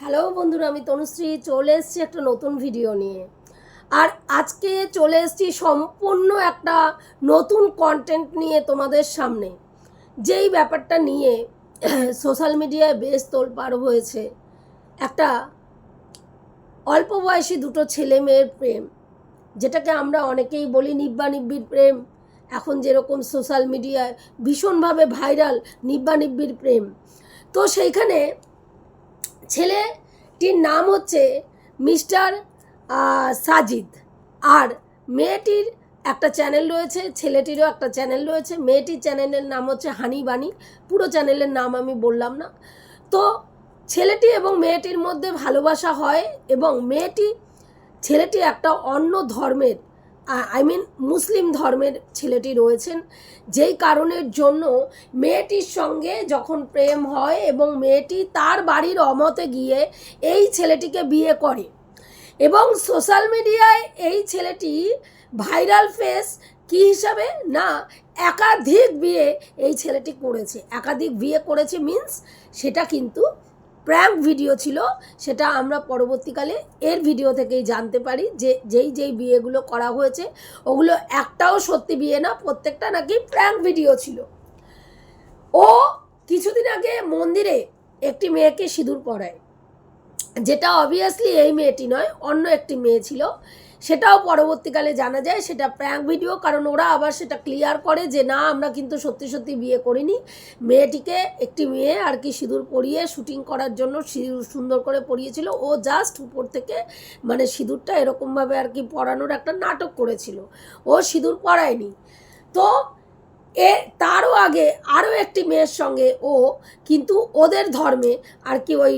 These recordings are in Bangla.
হ্যালো বন্ধুরা, আমি তনুশ্রী, চলে এসেছি একটা নতুন ভিডিও নিয়ে। আর আজকে চলে এসেছি সম্পূর্ণ একটা নতুন কন্টেন্ট নিয়ে তোমাদের সামনে। যেই ব্যাপারটা নিয়ে সোশ্যাল মিডিয়ায় বেশ তোলপাড় হয়েছে, একটা অল্প বয়সী দুটো ছেলে মেয়ের প্রেম, যেটাকে আমরা অনেকেই বলি নিব্বা নিব্বির প্রেম। এখন যেরকম সোশ্যাল মিডিয়ায় ভীষণভাবে ভাইরাল নিব্বা নিব্বির প্রেম। তো সেইখানে ছেলেটির নাম হচ্ছে মিস্টার সাজিদ। আর মেয়েটির একটা চ্যানেল রয়েছে, ছেলেটিরও একটা চ্যানেল রয়েছে। মেয়েটির চ্যানেলের নাম হচ্ছে হানি বানি পুরো চ্যানেলের নাম আমি বললাম না। তো ছেলেটি এবং মেয়েটির মধ্যে ভালোবাসা হয় এবং মেয়েটি, ছেলেটি একটা অন্য ধর্মের আই মিন মুসলিম ধর্মের ছেলেটি রয়েছেন। যেই কারণের জন্য মেয়েটির সঙ্গে যখন প্রেম হয় এবং মেয়েটি তার বাড়ির অমতে গিয়ে এই ছেলেটিকে বিয়ে করে এবং সোশ্যাল মিডিয়ায় এই ছেলেটি ভাইরাল ফেস কি হিসাবে? না, একাধিক বিয়ে এই ছেলেটি করেছে। একাধিক বিয়ে করেছে মিন্স সেটা কিন্তু প্র্যাঙ্ক ভিডিও ছিল, সেটা আমরা পরবর্তীকালে এর ভিডিও থেকেই জানতে পারি যে যেই যেই বিয়েগুলো করা হয়েছে, ওগুলো একটাও সত্যি বিয়ে না, প্রত্যেকটা নাকি প্র্যাঙ্ক ভিডিও ছিল। ও কিছুদিন আগে মন্দিরে একটি মেয়েকে সিঁদুর পরায়, যেটা অবভিয়াসলি এই মেয়েটি নয়, অন্য একটি মেয়ে ছিল। সেটাও পরবর্তীকালে জানা যায়, সেটা প্র্যাঙ্ক ভিডিও কারণ ওরা আবার সেটা ক্লিয়ার করে যে না, আমরা কিন্তু সত্যি সত্যি বিয়ে করিনি। মেয়েটিকে একটি মেয়ে আর কি সিঁদুর পরিয়ে শুটিং করার জন্য সিঁদুর সুন্দর করে পরিয়েছিল। ও জাস্ট উপর থেকে মানে সিঁদুরটা এরকমভাবে আর কি পরানোর একটা নাটক করেছিল। ও সিঁদুর পরায়নি। তো এ, তারও আগে আরও একটি মেয়ের সঙ্গে ও কিন্তু ওদের ধর্মে আর কি ওই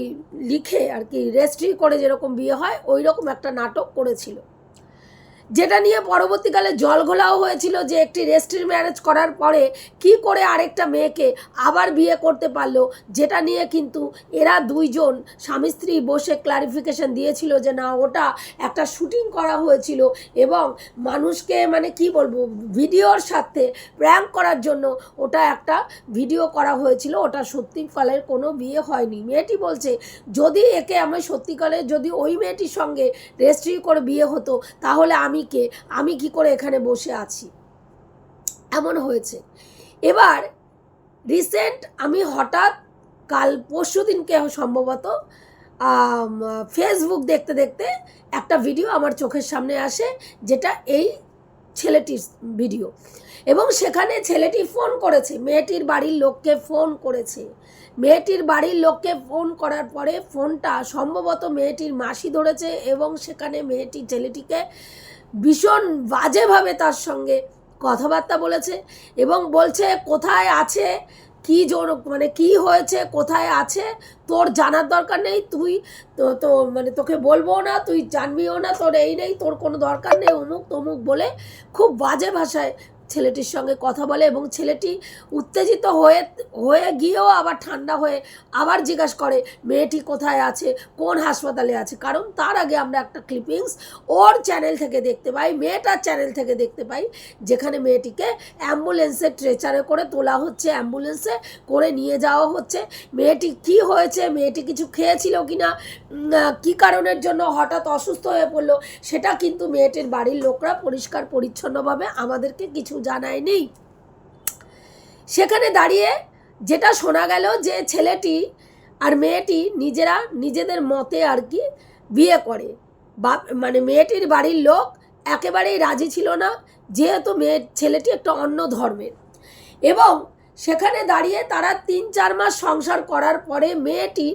লিখে আর কি রেজিস্ট্রি করে যেরকম বিয়ে হয় ওই রকম একটা নাটক করেছিল। যেটা নিয়ে পরবর্তীকালে জলঘোলাও হয়েছিল যে একটি রেজিস্ট্রি ম্যারেজ করার পরে কি করে আরেকটা মেয়েকে আবার বিয়ে করতে পারল, যেটা নিয়ে কিন্তু এরা দুইজন স্বামী স্ত্রী বসে ক্লারিফিকেশন দিয়েছিল যে না, ওটা একটা শুটিং করা হয়েছিল এবং মানুষকে মানে কি বলব, ভিডিওর সাথে প্র্যাঙ্ক করার জন্য ওটা একটা ভিডিও করা হয়েছিল, ওটা সত্যি সত্যিকালের কোনো বিয়ে হয়নি। মেয়েটি বলছে, যদি একে আমি সত্যিকালের যদি ওই মেয়েটির সঙ্গে রেজিস্ট্রি করে বিয়ে হতো, তাহলে আমি কে আমি কি করে এখানে বসে আছি? এমন হয়েছে। এবার রিসেন্ট আমি হঠাৎ কাল পরশু দিনকে সম্ভবত ফেসবুক দেখতে দেখতে একটা ভিডিও আমার চোখের সামনে আসে, যেটা এই ছেলেটির ভিডিও এবং সেখানে ছেলেটি ফোন করেছে। মেয়েটির বাড়ির লোককে ফোন করেছে। মেয়েটির বাড়ির লোককে ফোন করার পরে ফোনটা সম্ভবত মেয়েটির মাসি ধরেছে এবং সেখানে মেয়েটি ছেলেটিকে ভীষণ বাজেভাবে তার সঙ্গে কথাবার্তা বলেছে এবং বলছে, কোথায় আছে? কি জোর মানে কি হয়েছে? কোথায় আছে? তোর জানার দরকার নেই, তুই তো তো মানে তোকে বলব না, তুই জানবিও না, তোর এই নেই, তোর কোনো দরকার নেই অমুক তমুক বলে খুব বাজে ভাষায় ছেলেটির সঙ্গে কথা বলে এবং ছেলেটি উত্তেজিত হয়ে হয়ে গিয়েও আবার ঠান্ডা হয়ে আবার জিজ্ঞাসা করে, মেয়েটি কোথায় আছে? কোন হাসপাতালে আছে? কারণ তার আগে আমরা একটা ক্লিপিংস ওর চ্যানেল থেকে দেখতে পাই, মেয়েটার চ্যানেল থেকে দেখতে পাই, যেখানে মেয়েটিকে অ্যাম্বুলেন্সে ট্রেচারে করে তোলা হচ্ছে অ্যাম্বুলেন্সে করে নিয়ে যাওয়া হচ্ছে। মেয়েটি কি হয়েছে? মেয়েটি কিছু খেয়েছিল কি না কী কারণের জন্য হঠাৎ অসুস্থ হয়ে পড়ল? সেটা কিন্তু মেয়েটির বাড়ির লোকরা পরিষ্কার পরিচ্ছন্নভাবে আমাদেরকে কিছু জানায়নি সেখানে দাঁড়িয়ে যেটা শোনা গেল যে ছেলেটি আর মেয়েটি নিজেরা নিজেদের মতে আর কি বিয়ে করে। বা মানে মেয়েটির বাড়ির লোক একেবারেই রাজি ছিল না, যেহেতু মেয়ে, ছেলেটি একটা অন্য ধর্মের। এবং সেখানে দাঁড়িয়ে তারা তিন চার মাস সংসার করার পরে মেয়েটি,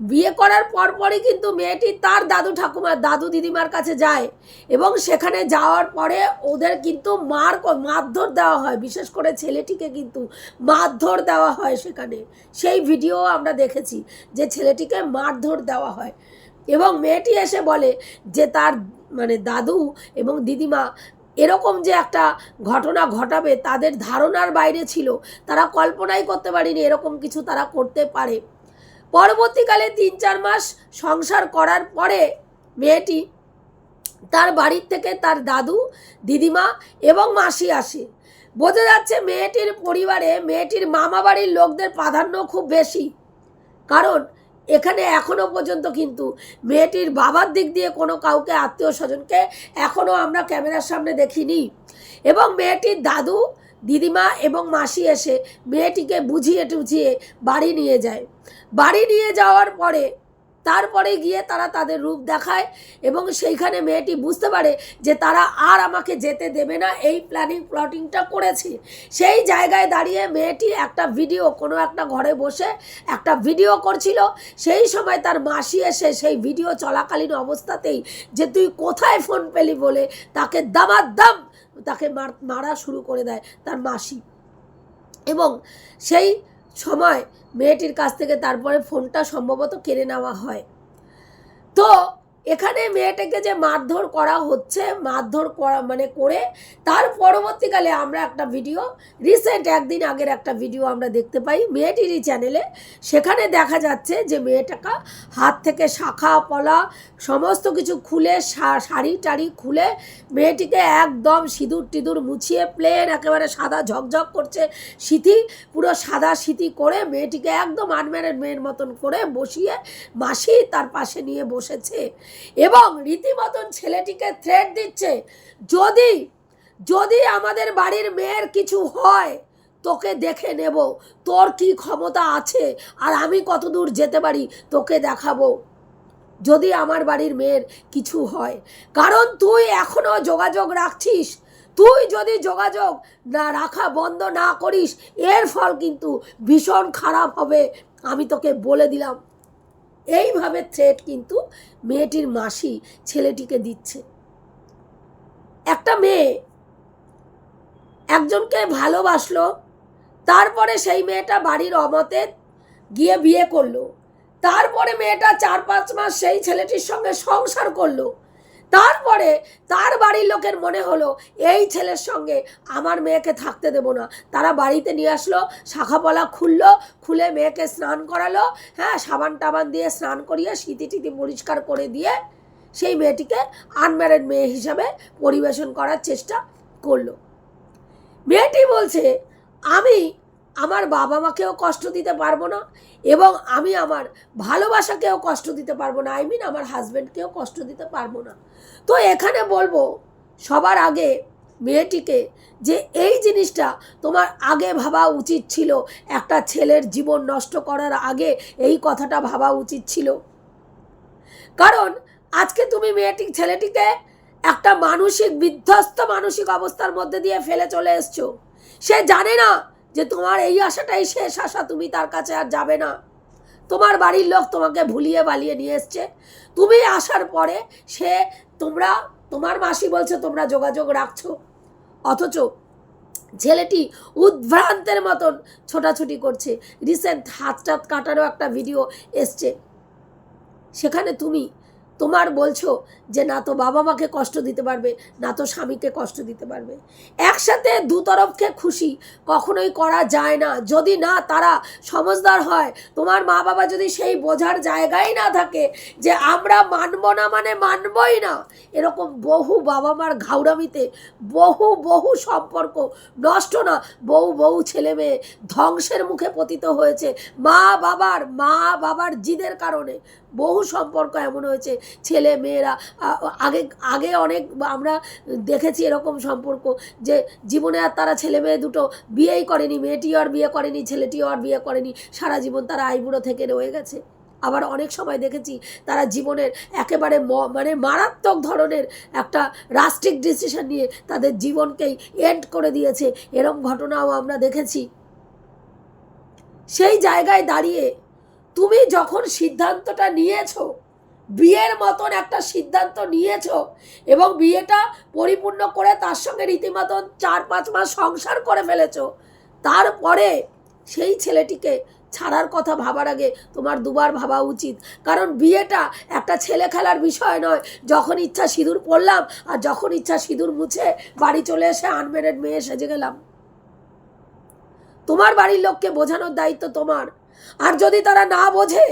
বিয়ে করার পর পরই কিন্তু মেয়েটি তার দাদু ঠাকুমার দাদু দিদিমার কাছে যায় এবং সেখানে যাওয়ার পরে ওদের কিন্তু মার মারধর দেওয়া হয়। বিশেষ করে ছেলেটিকে কিন্তু মারধর দেওয়া হয় সেখানে। সেই ভিডিও আমরা দেখেছি যে ছেলেটিকে মারধর দেওয়া হয়। এবং মেয়েটি এসে বলে যে তার মানে দাদু এবং দিদিমা এরকম যে একটা ঘটনা ঘটাবে, তাদের ধারণার বাইরে ছিল, তারা কল্পনাই করতে পারেনি এরকম কিছু তারা করতে পারে। পরবর্তীকালে তিন চার মাস সংসার করার পরে মেয়েটি তার বাড়ির থেকে তার দাদু, দিদিমা এবং মাসি আসে। বোঝা যাচ্ছে মেয়েটির পরিবারে, মেয়েটির মামা বাড়ির লোকদের প্রাধান্য খুব বেশি। কারণ এখানে এখনও পর্যন্ত কিন্তু মেয়েটির বাবার দিক দিয়ে কোনো কাউকে আত্মীয় স্বজনকে এখনও আমরা ক্যামেরার সামনে দেখিনি। এবং মেয়েটির দাদু, দিদিমা এবং মাসি এসে মেয়েটিকে বুঝিয়ে টুঝিয়ে বাড়ি নিয়ে যায়। বাড়ি নিয়ে যাওয়ার পরে তারপরে গিয়ে তারা তাদের রূপ দেখায় এবং সেইখানে মেয়েটি বুঝতে পারে যে তারা আর আমাকে যেতে দেবে না, এই প্ল্যানিং প্লটিংটা করেছে। সেই জায়গায় দাঁড়িয়ে মেয়েটি একটা ভিডিও কোনো একটা ঘরে বসে একটা ভিডিও করছিল। সেই সময় তার মাসি এসে সেই ভিডিও চলাকালীন অবস্থাতেই যে তুই কোথায় ফোন পেলি বলে তাকে দামাদ্দাম তাকে মারা শুরু করে দেয় তার মাসি। এবং সেই সময় মেয়েটির কাছ থেকে তারপরে ফোনটা সম্ভবত কেড়ে নেওয়া হয়। তো এখানে মেয়েটাকে যে মারধর করা হচ্ছে, মারধর করা মানে করে তার পরবর্তীকালে আমরা একটা ভিডিও রিসেন্ট একদিন আগের একটা ভিডিও আমরা দেখতে পাই মেয়েটিরই চ্যানেলে সেখানে দেখা যাচ্ছে যে মেয়েটাকে হাত থেকে শাখা, পলা, সমস্ত কিছু খুলে শাড়ি টাড়ি খুলে মেয়েটিকে একদম সিঁদুর টিঁদুর মুছিয়ে প্লেন একেবারে সাদা ঝকঝক করছে সিথি, পুরো সাদা সিথি করে মেয়েটিকে একদম আনম্যারেড মেয়ের মতন করে বসিয়ে মাসি তার পাশে নিয়ে বসেছে। এবং রীতিমতন ছেলেটিকে থ্রেট দিচ্ছে। যদি যদি আমাদের বাড়ির মেয়ের কিছু হয়, তোকে দেখে নেব। তোর কি ক্ষমতা আছে? আর আমি কত দূর যেতে পারি? তোকে দেখাবো। যদি আমার বাড়ির মেয়ের কিছু হয়। কারণ তুই এখনও যোগাযোগ রাখছিস। তুই যদি যোগাযোগ না রাখা, বন্ধ না করিস, এর ফল কিন্তু ভীষণ খারাপ হবে। আমি তোকে বলে দিলাম। এইভাবে থ্রেট কিন্তু মেয়েটির মাসি ছেলেটিকে দিচ্ছে। একটা মেয়ে একজনকে ভালোবাসলো, তারপরে সেই মেয়েটা বাড়ির অমতে গিয়ে বিয়ে করল। তারপরে মেয়েটা চার পাঁচ মাস সেই ছেলেটির সঙ্গে সংসার করল। তারপরে তার বাড়ির লোকের মনে হলো, এই ছেলের সঙ্গে আমার মেয়েকে থাকতে দেবো না। তারা বাড়িতে নিয়ে আসলো, শাখাপলা খুললো, খুলে মেয়েকে স্নান করালো হ্যাঁ সাবান টাবান দিয়ে স্নান করিয়ে সিটি টিতি পরিষ্কার করে দিয়ে সেই মেয়েটিকে আনম্যারেড মেয়ে হিসাবে পরিবেশন করার চেষ্টা করল। মেয়েটি বলছে, আমি আমার বাবা মাকেও কষ্ট দিতে পারব না এবং আমি আমার ভালোবাসাকেও কষ্ট দিতে পারব না। আই মিন আমার হাজব্যান্ডকেও কষ্ট দিতে পারব না। তো এখানে বলব, সবার আগে মেয়েটিকে যে এই জিনিসটা তোমার আগে ভাবা উচিত ছিল, একটা ছেলের জীবন নষ্ট করার আগে এই কথাটা ভাবা উচিত ছিল। কারণ আজকে তুমি মেয়েটি, ছেলেটিকে একটা মানসিক বিধ্বস্ত মানসিক অবস্থার মধ্যে দিয়ে ফেলে চলে এসছো। সে জানে না যে তোমার এই আশাটাই শেষ আশা, তুমি তার কাছে আর যাবে না। তোমার বাড়ির লোক তোমাকে ভুলিয়ে বালিয়ে নিয়ে এসছে। তুমি আসার পরে সে তোমরা, তোমার মাসি বলছে তোমরা যোগাযোগ রাখছো। অথচ ছেলেটি উদ্ভ্রান্তের মতন ছোটাছুটি করছে। রিসেন্ট হাত টাত কাটারও একটা ভিডিও এসছে। সেখানে তুমি তোমার বলছো যে না তো বাবা মাকে কষ্ট দিতে পারবে, না তো স্বামীকে কষ্ট দিতে পারবে। একসাথে দু তরফকে খুশি কখনোই করা যায় না। যদি না তারা সমজদার হয়, তোমার মা বাবা যদি সেই বোঝার জায়গায় না থাকে যে আমরা মানব না মানে মানবই না, এরকম বহু বাবা মার ঘাউরামিতে বহু বহু সম্পর্ক নষ্ট না। বহু বহু ছেলে, মেয়ে ধ্বংসের মুখে পতিত হয়েছে মা বাবার মা বাবার জিদের কারণে। বহু সম্পর্ক এমন হয়েছে, ছেলে, মেয়েরা আগে আগে অনেক আমরা দেখেছি এরকম সম্পর্ক যে জীবনে আর তারা ছেলে মেয়ে দুটো বিয়েই করেনি, মেয়েটিও আর বিয়ে করেনি, ছেলেটিও আর বিয়ে করেনি, সারা জীবন তারা আইবুড়ো থেকে রয়ে গেছে। আবার অনেক সময় দেখেছি তারা জীবনের একেবারে মানে মারাত্মক ধরনের একটা রাষ্ট্রিক ডিসিশন নিয়ে তাদের জীবনকেই এন্ড করে দিয়েছে। এরম ঘটনাও আমরা দেখেছি। সেই জায়গায় দাঁড়িয়ে তুমি যখন সিদ্ধান্তটা নিয়েছো, বিয়ের মতন একটা সিদ্ধান্ত নিয়েছো এবং বিয়েটা পরিপূর্ণ করে তার সঙ্গে রীতিমতন চার পাঁচ মাস সংসার করে ফেলেছো, তারপরে সেই ছেলেটিকে ছাড়ার কথা ভাবার আগে তোমার দুবার ভাবা উচিত। কারণ বিয়েটা একটা ছেলে খেলার বিষয় নয়। যখন ইচ্ছা সিঁদুর পরলাম আর যখন ইচ্ছা সিঁদুর মুছে বাড়ি চলে এসে আনমেরিড মেয়ে সেজে গেলাম। তোমার বাড়ির লোককে বোঝানোর দায়িত্ব তোমার। আর যদি তারা না বোঝে,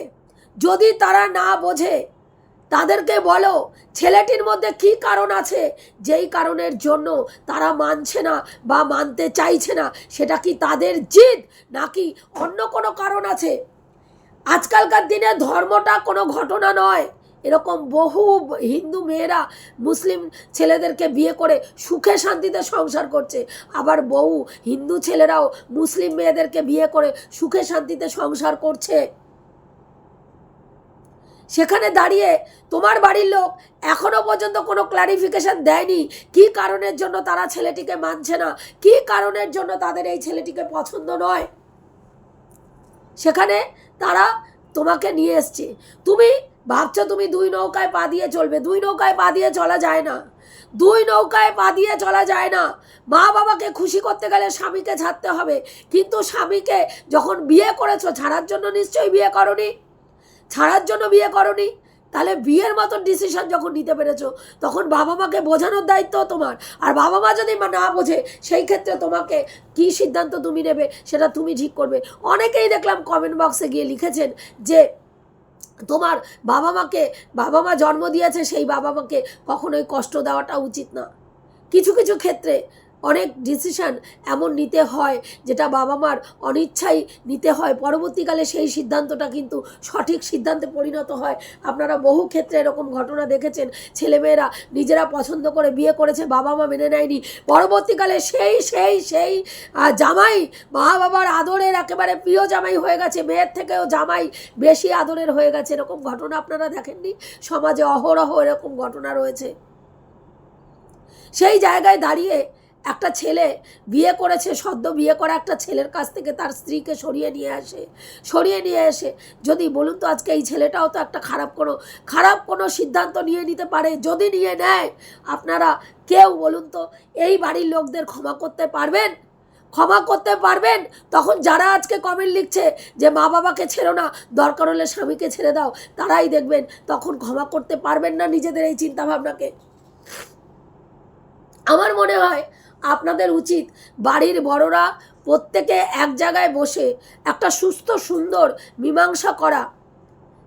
যদি তারা না বোঝে, তাদেরকে বলো, ছেলেটির মধ্যে কি কারণ আছে? যেই কারণের জন্য তারা মানছে না বা মানতে চাইছে না, সেটা কি তাদের জিদ নাকি অন্য কোনো কারণ আছে? আজকালকার দিনে ধর্মটা কোনো ঘটনা নয়। এরকম বহু হিন্দু মেয়েরা মুসলিম ছেলেদেরকে বিয়ে করে সুখে শান্তিতে সংসার করছে। আবার বহু হিন্দু ছেলেরাও মুসলিম মেয়েদেরকে বিয়ে করে সুখে শান্তিতে সংসার করছে। সেখানে দাঁড়িয়ে তোমার বাড়ির লোক এখনও পর্যন্ত কোনো ক্লারিফিকেশন দেয়নি কি কারণের জন্য তারা ছেলেটিকে মানছে না, কি কারণের জন্য তাদের এই ছেলেটিকে পছন্দ নয়। সেখানে তারা তোমাকে নিয়ে এসছে। তুমি ভাবছ তুমি দুই নৌকায় পা দিয়ে চলবে, দুই নৌকায় পা দিয়ে চলা যায় না। দুই নৌকায় পা দিয়ে চলা যায় না। মা বাবাকে খুশি করতে গেলে স্বামীকে ছাড়তে হবে। কিন্তু স্বামীকে যখন বিয়ে করেছ, ছাড়ার জন্য নিশ্চয়ই বিয়ে করনি? ছাড়ার জন্য বিয়ে করনি? তাহলে বিয়ের মতন ডিসিশন যখন নিতে পেরেছ, তখন বাবা মাকে বোঝানোর দায়িত্ব তোমার। আর বাবা মা যদি না বোঝে, সেই ক্ষেত্রে তোমাকে কি সিদ্ধান্ত তুমি নেবে, সেটা তুমি ঠিক করবে। অনেকেই দেখলাম কমেন্ট বক্সে গিয়ে লিখেছেন যে তোমার বাবা মাকে, বাবা মা জন্ম দিয়েছে, সেই বাবা মাকে কখনোই কষ্ট দেওয়াটা উচিত না। কিছু কিছু ক্ষেত্রে অনেক ডিসিশন এমন নিতে হয়, যেটা বাবা মার অনিচ্ছাই নিতে হয়। পরবর্তীকালে সেই সিদ্ধান্তটা কিন্তু সঠিক সিদ্ধান্তে পরিণত হয়। আপনারা বহু ক্ষেত্রে এরকম ঘটনা দেখেছেন। ছেলেমেয়েরা নিজেরা পছন্দ করে বিয়ে করেছে বাবা মা মেনে নেয়নি। পরবর্তীকালে সেই সেই সেই জামাই মা বাবার আদরের একেবারে প্রিয় জামাই হয়ে গেছে। মেয়ের থেকেও জামাই বেশি আদরের হয়ে গেছে। এরকম ঘটনা আপনারা দেখেননি? সমাজে অহরহ এরকম ঘটনা রয়েছে। সেই জায়গায় দাঁড়িয়ে একটা ছেলে বিয়ে করেছে, সদ্য বিয়ে করা একটা ছেলের কাছ থেকে তার স্ত্রীকে সরিয়ে নিয়ে আসে, সরিয়ে নিয়ে এসে, যদি বলুন তো আজকে এই ছেলেটাও তো একটা খারাপ কোনো খারাপ কোনো সিদ্ধান্ত নিয়ে নিতে পারে, যদি নিয়ে নেয়, আপনারা কেউ বলুন তো এই বাড়ির লোকদের ক্ষমা করতে পারবেন? ক্ষমা করতে পারবেন? তখন যারা আজকে কমেন্ট লিখছে যে মা বাবাকে ছেড়ো না, দরকার হলে স্বামীকে ছেড়ে দাও, তারাই দেখবেন তখন ক্ষমা করতে পারবেন না নিজেদের এই চিন্তাভাবনাকে? আমার মনে হয় আপনাদের উচিত বাড়ির বড়রা প্রত্যেকে এক জায়গায় বসে একটা সুস্থ, সুন্দর মীমাংসা করা।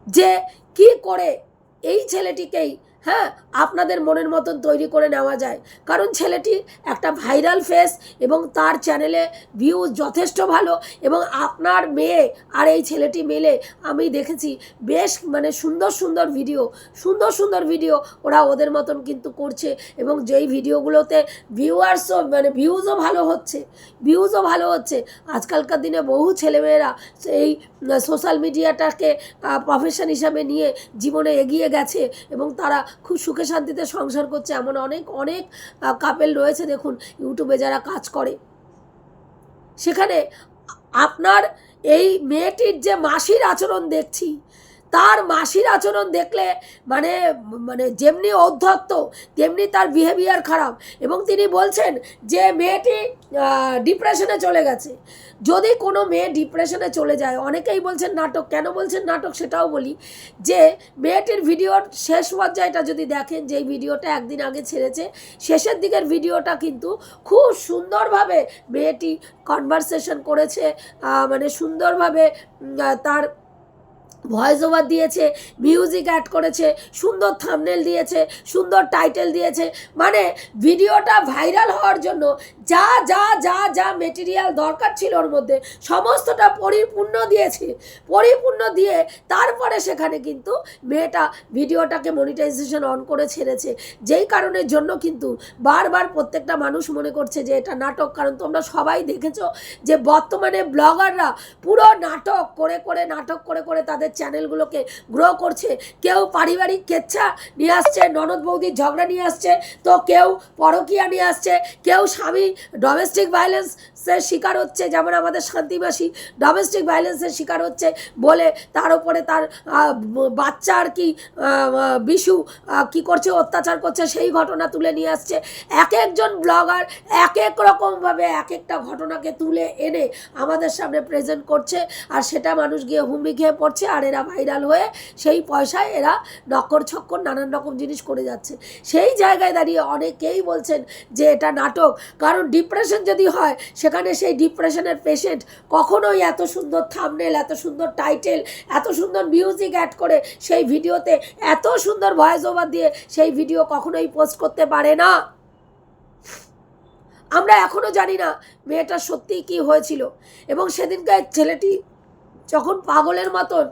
যে কি করে এই ছেলেটিকেই হ্যাঁ আপনাদের মনের মতন তৈরি করে নেওয়া যায়। কারণ ছেলেটি একটা ভাইরাল ফেস এবং তার চ্যানেলে ভিউজ যথেষ্ট ভালো এবং আপনার মেয়ে আর এই ছেলেটি মেলে আমি দেখেছি বেশ মানে সুন্দর সুন্দর ভিডিও সুন্দর সুন্দর ভিডিও ওরা ওদের মতন কিন্তু করছে এবং যেই ভিডিওগুলোতে ভিউয়ার্সও মানে ভিউজও ভালো হচ্ছে ভিউজও ভালো হচ্ছে, আজকালকার দিনে বহু ছেলেমেয়েরা এই সোশ্যাল মিডিয়াটাকে প্রফেশন হিসাবে নিয়ে জীবনে এগিয়ে গেছে এবং তারা খুব সুখে শান্তিতে সংসার করছে এমন অনেক অনেক কাপেল রয়েছে দেখুন ইউটিউবে যারা কাজ করে। সেখানে আপনার এই মেয়েটির যে মাসির আচরণ দেখছি তার মাসির আচরণ দেখলে মানে মানে যেমনি অধ্যত্ত তেমনি তার বিহেভিয়ার খারাপ। এবং তিনি বলছেন যে, মেয়েটি ডিপ্রেশনে চলে গেছে। যদি কোনো মেয়ে ডিপ্রেশনে চলে যায়, অনেকেই বলছেন নাটক, কেন বলছেন নাটক সেটাও বলি, যে, মেয়েটির ভিডিওর শেষ পর্যায়টা যদি দেখেন, যেই ভিডিওটা একদিন আগে ছেড়েছে, শেষের দিকের ভিডিওটা কিন্তু খুব সুন্দরভাবে মেয়েটি কনভারসেশন করেছে মানে সুন্দরভাবে তার ভয়েস ওভার দিয়েছে মিউজিক অ্যাড করেছে, সুন্দর থামনেল দিয়েছে, সুন্দর টাইটেল দিয়েছে। মানে ভিডিওটা ভাইরাল হওয়ার জন্য যা যা যা যা মেটেরিয়াল দরকার ছিল ওর মধ্যে, সমস্তটা পরিপূর্ণ দিয়েছে। পরিপূর্ণ দিয়ে তারপরে সেখানে কিন্তু মেয়েটা ভিডিওটাকে মনিটাইজেশন অন করে ছেড়েছে। যেই কারণের জন্য কিন্তু বারবার প্রত্যেকটা মানুষ মনে করছে যে এটা নাটক, কারণ তোমরা সবাই দেখেছ যে বর্তমানে ব্লগাররা পুরো নাটক করে করে, নাটক করে করে তাদের চ্যানেলগুলোকে গ্রো করছে। কেউ পারিবারিক কেচ্ছা নিয়ে আসছে, ননদ বৌদির ঝগড়া নিয়ে আসছে, তো কেউ পরকিয়া নিয়ে আসছে, কেউ স্বামী ডোমেস্টিক ভায়োলেন্সের শিকার হচ্ছে, যেমন আমাদের শান্তিবাসী ডোমেস্টিক ভায়োলেন্সের শিকার হচ্ছে বলে তার উপরে তার বাচ্চা আর কি বিশু কি করছে, অত্যাচার করছে, সেই ঘটনা তুলে নিয়ে আসছে। এক একজন ব্লগার এক এক রকমভাবে এক একটা ঘটনাকে তুলে এনে আমাদের সামনে প্রেজেন্ট করছে, আর সেটা মানুষ গিয়ে হুমড়ি খেয়ে পড়ছে, আর এরা ভাইরাল হয়ে সেই পয়সায় এরা নক্কর ছক্কর নানান রকম জিনিস করে যাচ্ছে। সেই জায়গায় দাঁড়িয়ে অনেকেই বলছেন যে এটা নাটক। কারণ ডিপ্রেশন যদি হয়, সেখানে সেই ডিপ্রেশনের পেশেন্ট কখনোই এত সুন্দর থামনেল এত সুন্দর টাইটেল এত সুন্দর মিউজিক অ্যাড করে সেই ভিডিওতে, এত সুন্দর ভয়েস ওভার দিয়ে সেই ভিডিও কখনোই পোস্ট করতে পারে না। আমরা এখনও জানি না মেয়েটা সত্যিই কি হয়েছিল। এবং সেদিনকার ছেলেটি যখন পাগলের মতন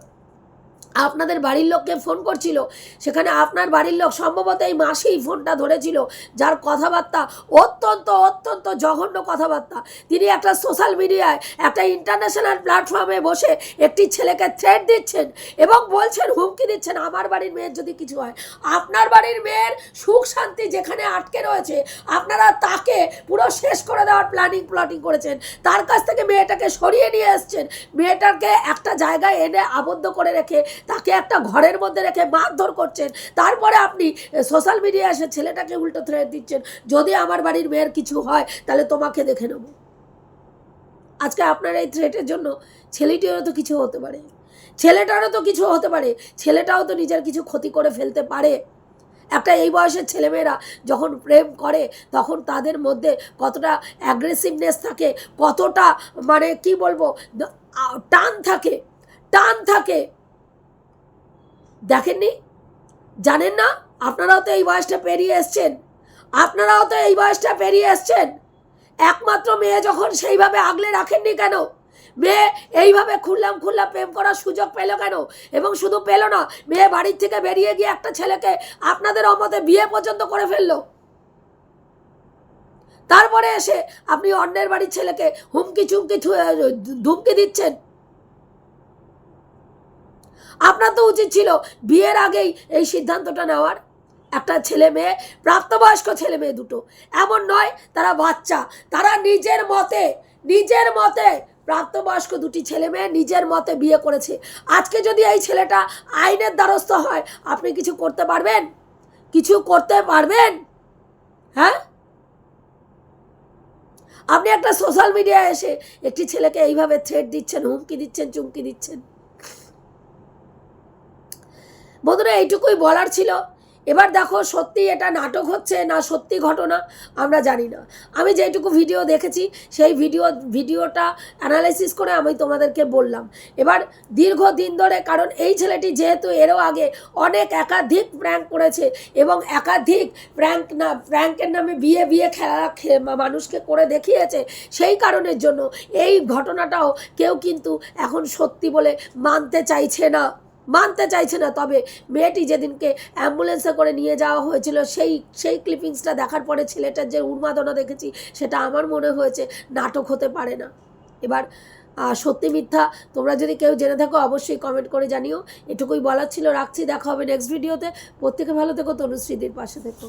আপনাদের বাড়ির লোককে ফোন করছিল। সেখানে আপনার বাড়ির লোক সম্ভবত এই মাসেই ফোনটা ধরেছিল, যার কথাবার্তা অত্যন্ত অত্যন্ত জঘন্য কথাবার্তা। তিনি একটা সোশ্যাল মিডিয়ায়, একটা ইন্টারন্যাশনাল প্ল্যাটফর্মে বসে একটি ছেলেকে থ্রেট দিচ্ছেন এবং বলছেন, হুমকি দিচ্ছেন, আমার বাড়ির মেয়ের যদি কিছু হয়, আপনার বাড়ির মেয়ের সুখ শান্তি যেখানে আটকে রয়েছে, আপনারা তাকে পুরো শেষ করে দেওয়ার প্ল্যানিং প্লটিং করেছেন। তার কাছ থেকে মেয়েটাকে সরিয়ে নিয়ে এসছেন। মেয়েটাকে একটা জায়গায় এনে আবদ্ধ করে রেখে তাকে একটা ঘরের মধ্যে রেখে মারধর করছেন। তারপরে আপনি সোশ্যাল মিডিয়ায় এসে ছেলেটাকে উল্টো থ্রেট দিচ্ছেন। যদি আমার বাড়ির মেয়ের কিছু হয়, তাহলে তোমাকে দেখে নেব। আজকে আপনার এই থ্রেটের জন্য ছেলেটিরও তো কিছু হতে পারে। ছেলেটারও তো কিছু হতে পারে। ছেলেটাও তো নিজের কিছু ক্ষতি করে ফেলতে পারে। একটা এই বয়সের ছেলেমেয়েরা যখন প্রেম করে, তখন তাদের মধ্যে কতটা অ্যাগ্রেসিভনেস থাকে, কতটা মানে কি বলব টান থাকে টান থাকে। দেখেননি? জানেন না? আপনারাও তো এই বয়সটা পেরিয়ে এসছেন। আপনারাও তো এই বয়সটা পেরিয়ে এসছেন। একমাত্র মেয়ে যখন সেইভাবে আগলে রাখেননি কেন? মেয়ে এইভাবে খুললাম খুললাম প্রেম করার সুযোগ পেল কেন? এবং শুধু পেল না, মেয়ে বাড়ির থেকে বেরিয়ে গিয়ে একটা ছেলেকে আপনাদের অমতে বিয়ে পর্যন্ত করে ফেলল। তারপরে এসে আপনি অন্যের বাড়ির ছেলেকে হুমকি চুমকি ধুমকি দিচ্ছেন। আপনার তো উচিত ছিল বিয়ের আগেই এই সিদ্ধান্তটা নেওয়ার। একটা ছেলে মেয়ে, প্রাপ্তবয়স্ক ছেলে মেয়ে দুটো। এমন নয়, তারা বাচ্চা। তারা নিজের মতে নিজের মতে প্রাপ্তবয়স্ক দুটি ছেলে মেয়ে নিজের মতে বিয়ে করেছে। আজকে যদি এই ছেলেটা আইনের দ্বারস্থ হয়, আপনি কিছু করতে পারবেন? কিছু করতে পারবেন? হ্যাঁ? আপনি একটা সোশ্যাল মিডিয়ায় এসে একটি ছেলেকে এইভাবে থ্রেট দিচ্ছেন, হুমকি দিচ্ছেন, চুমকি দিচ্ছেন। বন্ধুরা, এইটুকুই বলার ছিল। এবার দেখো, সত্যি এটা নাটক হচ্ছে না সত্যি ঘটনা, আমরা জানি না। আমি যেটুকু ভিডিও দেখেছি, সেই ভিডিও ভিডিওটা অ্যানালাইসিস করে আমি তোমাদেরকে বললাম। এবার দীর্ঘ দিন ধরে, কারণ এই ছেলেটি যেহেতু এরও আগে অনেক একাধিক প্র্যাঙ্ক করেছে এবং একাধিক প্র্যাঙ্ক না প্র্যাঙ্কের নামে বিয়ে বিয়ে খেলা মানুষকে করে দেখিয়েছে, সেই কারণের জন্য এই ঘটনাটাও কেউ কিন্তু এখন সত্যি বলে মানতে চাইছে না। মানতে চাইছে না। তবে মেয়েটি যেদিনকে অ্যাম্বুলেন্সে করে নিয়ে যাওয়া হয়েছিল, সেই সেই ক্লিপিংসটা দেখার পরে ছেলেটার যে উন্মাদনা দেখেছি, সেটা আমার মনে হয়েছে নাটক হতে পারে না। এবার সত্যি মিথ্যা তোমরা যদি কেউ জেনে থাকো, অবশ্যই কমেন্ট করে জানিও। এটুকুই বলার ছিল। রাখছি, দেখা হবে নেক্সট ভিডিওতে প্রত্যেকে ভালো থেকো, তনুশ্রীদের পাশে থেকো।